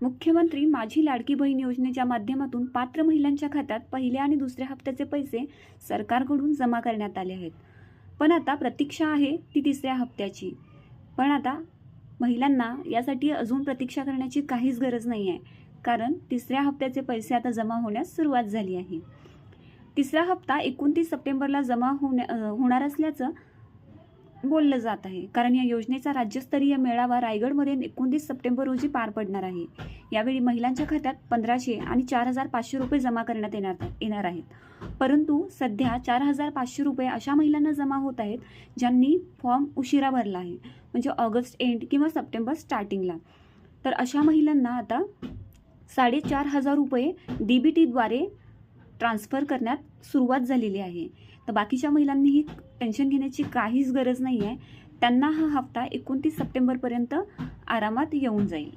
मुख्यमंत्री माझी लाडकी बहीण योजनेच्या माध्यमातून पात्र महिलांच्या खात्यात पहिल्या आणि दुसऱ्या हप्त्याचे पैसे सरकारकडून जमा करण्यात आले आहेत. पण आता प्रतीक्षा आहे ती तिसऱ्या हप्त्याची. पण आता महिलांना यासाठी अजून प्रतीक्षा करण्याची काहीच गरज नाही आहे कारण तिसऱ्या हप्त्याचे पैसे आता जमा होण्यास सुरुवात झाली आहे. तिसरा हप्ता एकोणतीस सप्टेंबरला जमा होण्या होणार असल्याचं बोललं जात आहे. कारण या योजनेचा राज्यस्तरीय मेळावा रायगडमध्ये एकोणतीस सप्टेंबर रोजी पार पडणार आहे. यावेळी महिलांच्या खात्यात पंधराशे आणि चार हजार पाचशे रुपये जमा करण्यात येणार येणार आहेत. परंतु सध्या चार हजार पाचशे रुपये अशा महिलांना जमा होत आहेत ज्यांनी फॉर्म उशिरा भरला आहे म्हणजे ऑगस्ट एंड किंवा सप्टेंबर स्टार्टिंगला. तर अशा महिलांना आता साडेचार हजार रुपये डी बी टीद्वारे ट्रान्स्फर करण्यात सुरुवात झालेली आहे. तर बाकीच्या महिलांनीही टेन्शन घेण्याची काहीच गरज नाही आहे त्यांना हा हप्ता एकोणतीस सप्टेंबरपर्यंत आरामात येऊन जाईल.